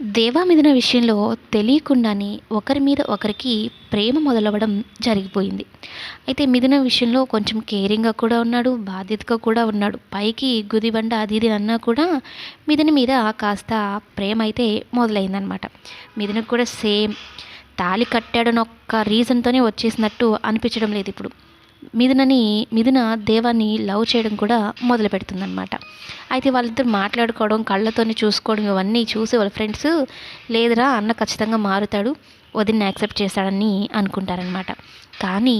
దేవామిథున విషయంలో తెలియకుండానే ఒకరి మీద ఒకరికి ప్రేమ మొదలవ్వడం జరిగిపోయింది. అయితే మిథున విషయంలో కొంచెం కేరింగ్గా కూడా ఉన్నాడు బాధ్యతగా కూడా ఉన్నాడు. పైకి గుదిబండ అది ఇది అన్నా కూడా మిథున మీద కాస్త ప్రేమ అయితే మొదలైందనమాట మిథునకు కూడా సేమ్ తాళి కట్టాడని ఒక్క రీజన్తోనే వచ్చేసినట్టు అనిపించడం లేదు ఇప్పుడు. మిథునని మిథున దేవాన్ని లవ్ చేయడం కూడా మొదలు పెడుతుందనమాట అయితే వాళ్ళిద్దరు మాట్లాడుకోవడం కళ్ళతోని చూసుకోవడం ఇవన్నీ చూసి వాళ్ళ ఫ్రెండ్స్ లేదురా అన్న ఖచ్చితంగా మారుతాడు వదిన యాక్సెప్ట్ చేస్తాడని అనుకుంటారనమాట కానీ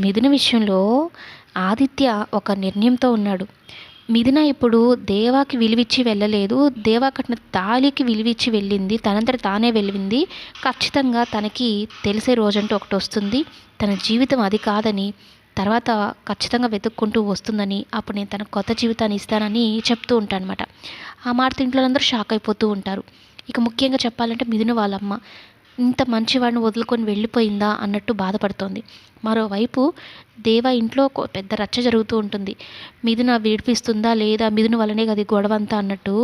మిథున విషయంలో ఆదిత్య ఒక నిర్ణయంతో ఉన్నాడు. మిథున ఇప్పుడు దేవాకి విలువిచ్చి వెళ్ళలేదు దేవా కట్టిన తాళికి విలువిచ్చి వెళ్ళింది తనంతట తానే వెళ్ళింది. ఖచ్చితంగా తనకి తెలిసే రోజంటూ ఒకటి వస్తుంది. తన జీవితం అది కాదని తర్వాత ఖచ్చితంగా వెతుక్కుంటూ వస్తుందని అప్పుడు నేను తన కొత్త జీవితాన్ని ఇస్తానని చెప్తూ ఉంటాను అనమాట ఆ మాట ఇంట్లో అందరూ షాక్ అయిపోతూ ఉంటారు. ఇక ముఖ్యంగా చెప్పాలంటే మిథున వాళ్ళమ్మ. ఇంత మంచివాడిని వదులుకొని వెళ్ళిపోయిందా అన్నట్టు బాధపడుతోంది. మరోవైపు దేవ ఇంట్లో పెద్ద రచ్చ జరుగుతూ ఉంటుంది. మిథున విడిపిస్తుందా లేదా మిథున వల్లనే కదా గొడవ అంతా అన్నట్టు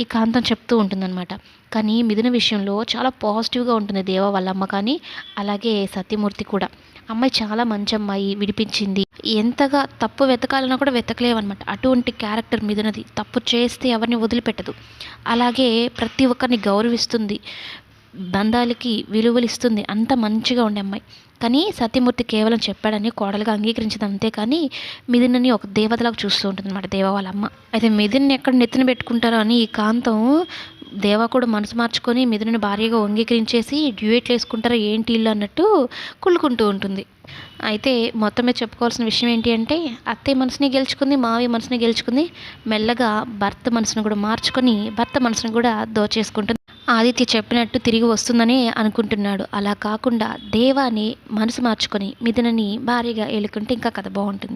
ఈ కాంతం చెప్తూ ఉంటుందన్నమాట. కానీ మిథున విషయంలో చాలా పాజిటివ్గా ఉంటుంది దేవ వాళ్ళ అమ్మ కానీ అలాగే సత్యమూర్తి కూడా. అమ్మాయి చాలా మంచి అమ్మాయి విడిపించింది. ఎంతగా తప్పు వెతకాలన్నా కూడా వెతకలేవన్నమాట. అటువంటి క్యారెక్టర్ మిథునది. తప్పు చేస్తే ఎవరిని వదిలిపెట్టదు. అలాగే ప్రతి ఒక్కరిని గౌరవిస్తుంది. బంధాలకి విలువలు ఇస్తుంది. అంత మంచిగా ఉండే అమ్మాయి. కానీ సత్యమూర్తి కేవలం చెప్పాడని కోడలుగా అంగీకరించింది అంతే కానీ మిథునని ఒక దేవతలాగా చూస్తూ ఉంటుంది అనమాట దేవ వాళ్ళ అమ్మ. అయితే మిథున్ని ఎక్కడ నెత్తిన పెట్టుకుంటారో అని ఈ కాంతం దేవ కూడా మనసు మార్చుకొని మిథునని భార్యగా అంగీకరించేసి డ్యూయెట్లు వేసుకుంటారో ఏంటి ఇల్లు అన్నట్టు కుళ్ళుకుంటూ ఉంటుంది. అయితే మొత్తం మీద చెప్పుకోవాల్సిన విషయం ఏంటి అంటే అత్తయ్య మనసుని గెలుచుకుంది మావి మనసుని గెలుచుకుంది మెల్లగా భర్త మనసును కూడా మార్చుకొని భర్త మనసును కూడా దోచేసుకుంటుంది. ఆదిత్య చెప్పినట్టు తిరిగి వస్తుందని అనుకుంటున్నాడు. అలా కాకుండా దేవాని మనసు మార్చుకొని మిథునని భారీగా ఏలుకుంటే ఇంకా కథ బాగుంటుంది.